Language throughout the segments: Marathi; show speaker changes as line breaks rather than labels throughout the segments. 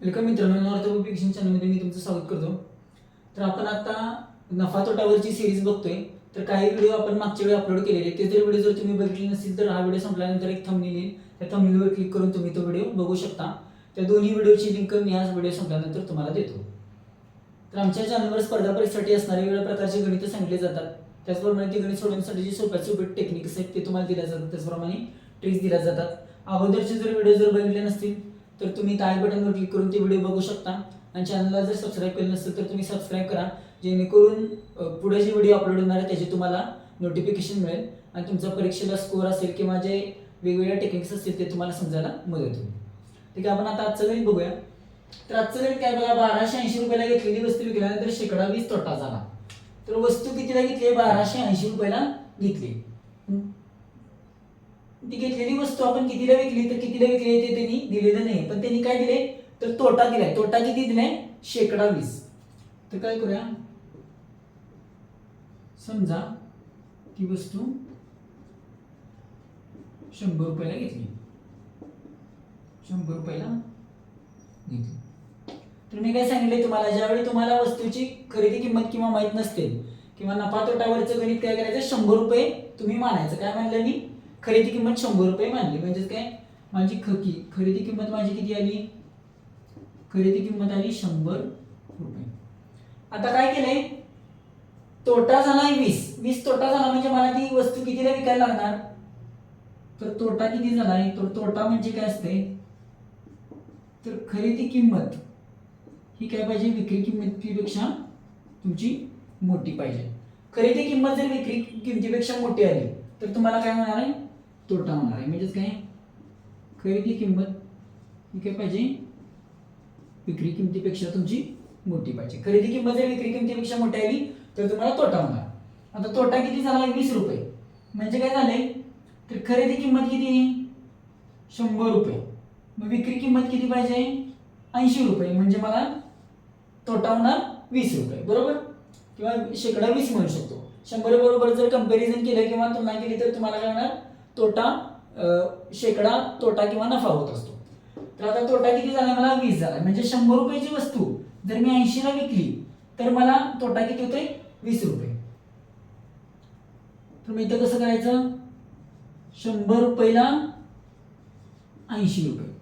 वेलकम मित्रांनो नॉर्थ पब्लिकेशन चॅनलमध्ये मी तुमचं स्वागत करतो. तर आपण आता नफा तोटावरची सिरीज बघतोय. तर काही व्हिडिओ आपण मागच्या वेळी अपलोड केलेले. ते जर व्हिडिओ जर तुम्ही बघितले नसतील तर हा व्हिडिओ संपल्यानंतर एक थंबनेल येईल. त्या थंबनेलवर क्लिक करून तुम्ही तो व्हिडिओ बघू शकता. त्या दोन्ही व्हिडिओची लिंक मी आज व्हिडिओ संपल्यानंतर तुम्हाला देतो. तर आमच्या चॅनलवर स्पर्धा परीक्षेसाठी असणारे वेगळ्या प्रकारचे गणित सांगितले जातात. त्याचप्रमाणे ते गणित सोडवण्यासाठी जे सोप्या सोपे टेक्निक्स आहेत ते तुम्हाला दिल्या जातात. त्याचप्रमाणे ट्रिक्स दिल्या जातात. अगोदरचे जर व्हिडिओ जर बघितले नसतील तर तुम्ही ताय बटनवर क्लिक करून ते व्हिडिओ बघू शकता. आणि चॅनलला जर सबस्क्राईब केलं नसेल तर तुम्ही सबस्क्राईब करा. जेणेकरून पुढे जे व्हिडिओ अपलोड होणार आहे त्याचे तुम्हाला नोटिफिकेशन मिळेल. आणि तुमचा परीक्षेला स्कोअर असेल किंवा जे वेगवेगळ्या टेक्निक्स असतील ते तुम्हाला समजायला मदत होईल. ठीक आहे आपण आता आजचं गणित बघूया. तर आजचं गणित काय बघा बाराशे ऐंशी रुपयाला घेतलेली वस्तू विकल्यानंतर शेकडा वीस तोटा झाला. तर वस्तू कितीला घेतली? बाराशे ऐंशी रुपयाला घेतली. ती घेतलेली वस्तू आपण कितीला विकली तर कितीला विकली ते त्यांनी दिलेलं नाही. पण त्यांनी काय दिले? तर तोटा दिलाय. तोटा किती दिलाय? शेकडा वीस. तर काय करूया? समजा ती वस्तू शंभर रुपयाला घेतली. शंभर रुपयाला घेतली. तर मी काय सांगितले तुम्हाला? ज्यावेळी तुम्हाला वस्तूची खरेदी किंमत किंवा माहीत नसते किंवा नफा तोटावरचं गणित काय करायचं? शंभर रुपये तुम्ही मानायचं. काय म्हणलं मी? खरेदी किंमत शंभर रुपये मानली. म्हणजेच काय? माझी खकी. खरेदी किंमत माझी किती आली? खरेदी किंमत आली शंभर रुपये. आता काय केलंय? तोटा झालाय वीस. वीस तोटा झाला म्हणजे मला ती वस्तू कितीला विकायला लागणार? तर तोटा किती झालाय? तर तोटा म्हणजे काय असते? तर खरेदी किंमत ही काय पाहिजे? विक्री किंमतीपेक्षा तुमची मोठी पाहिजे. खरेदी किंमत जर विक्री किंमतीपेक्षा मोठी आली तर तुम्हाला काय होणार आहे? तोटा होणार आहे. म्हणजेच काय? खरेदी किंमत ही काय पाहिजे? विक्री किंमतीपेक्षा तुमची मोठी पाहिजे. खरेदी किंमत जर विक्री किमतीपेक्षा मोठी आली तर तुम्हाला तोटा होणार. आता तोटा किती झाला? वीस रुपये. म्हणजे काय झालंय? तर खरेदी किंमत किती? शंभर रुपये. मग विक्री किंमत किती पाहिजे? ऐंशी रुपये. म्हणजे मला तोटा होणार वीस रुपये. बरोबर? किंवा शेकडा वीस म्हणू शकतो. शंभर बरोबर जर कंपॅरिझन केलं किंवा तुलना केली तर तुम्हाला काय होणार? तोटा शेकडा तोटा किंवा नफा होत असतो. तर आता तोटा किती झाला? मला वीस झाला. म्हणजे शंभर रुपयाची वस्तू जर मी ऐंशीला विकली तर मला तोटा किती होतोय? वीस रुपये. तर मग इथं कसं करायचं? शंभर रुपयाला ऐंशी रुपये.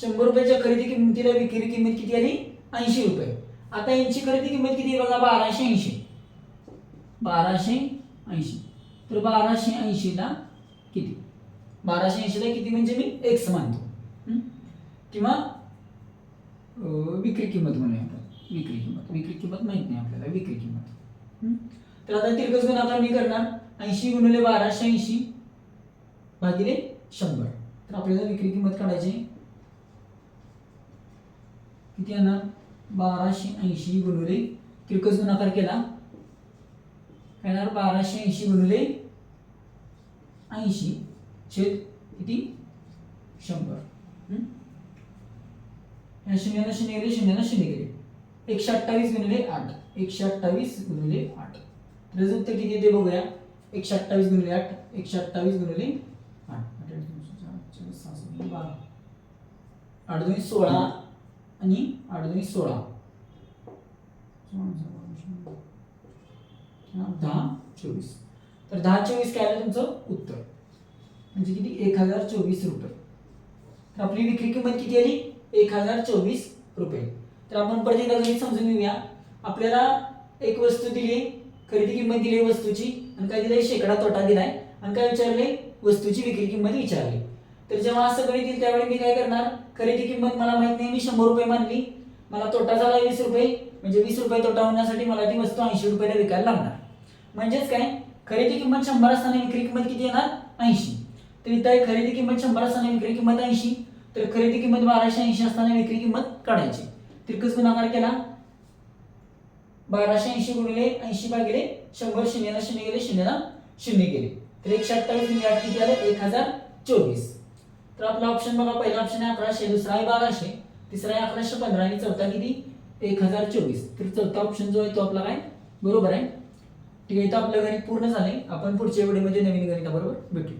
शंभर रुपयाच्या खरेदी किंमतीला विक्री किंमत किती आली? ऐंशी रुपये. आता यांची खरेदी किंमत किती बघा बाराशे ऐंशी. बाराशे ऐंशी. तर बाराशे ऐंशीला किती? बाराशे ऐंशीला किती म्हणजे मी एक्स मानतो. किंवा विक्री किंमत म्हणूया आपण. विक्री किंमत. विक्री किंमत माहीत नाही आपल्याला. विक्री किंमत. तर आता तिरकस गुणाकार मी करणार. ऐंशी गुणिले बाराशे ऐंशी भागिले शंभर. तर आपल्याला विक्री किंमत काढायची आहे. किती येणार बाराशे ऐंशी गुणिले तिरकस गुणाकार केला. येणार बाराशे ऐंशी गुणिले ऐंशी छेद किती? शंभर. या शून्यानं शून्य गेले शून्यानं शून्य गेले. एकशे अठ्ठावीस गुणिले आठ. एकशे अठ्ठावीस गुणिले आठ. त्याचं उत्तर किती येते बघूया. एकशे अठ्ठावीस गुणिले आठ एकशे अठ्ठावीस गुणिले आठ. बारा. आठ दोन्ही सोळा आणि आठ दोन्ही सोळा. दहा चोवीस. तर दहा चोवीस काय आलं तुमचं? उत्तर. म्हणजे किती? एक हजार चोवीस रुपये. तर आपली विक्री किंमत किती आली? एक हजार चोवीस रुपये. तर आपण परत एकदा घरी समजून घेऊया. आपल्याला एक वस्तू दिली खरेदी किंमत दिली वस्तूची आणि काय दिलंय? शेकडा तोटा दिलाय. आणि काय विचारले? वस्तूची विक्री किंमत विचारली. तर जेव्हा असं गणित येईल त्यावेळी मी काय करणार? खरेदी किंमत मला माहीत नाही मी शंभर रुपये मानली. मला तोटा झाला वीस रुपये. म्हणजे वीस रुपये तोटा होण्यासाठी मला ती वस्तू ऐंशी रुपयाला विकायला लागणार. म्हणजेच काय? खरेदी किंमत शंभर असताना विक्री किंमत किती येणार? ऐंशी. तर इथं खरेदी किंमत शंभर असताना विक्री किंमत ऐंशी. तर खरेदी किंमत बाराशे ऐंशी असताना विक्री किंमत काढायची. तिरकस गुणाकार केला. बाराशे ऐंशी गुणिले ऐंशी भागिले शंभर शून्याला शून्य गेले शून्याला शून्य गेले. तर एकशे अठ्ठावीस गुणिले आठ किती आले? एक हजार चोवीस. तर आपला ऑप्शन बघा पहिला ऑप्शन आहे अकराशे दुसरा आहे बाराशे तिसरा आहे अकराशे पंधरा आणि चौथा किती? एक हजार चोवीस. तर चौथा ऑप्शन जो आहे तो आपला काय? बरोबर आहे. ठीक आहे इथं आपलं गणित पूर्ण झाले आपण पुढच्या व्हिडिओमध्ये नवीन गणिताबरोबर भेटू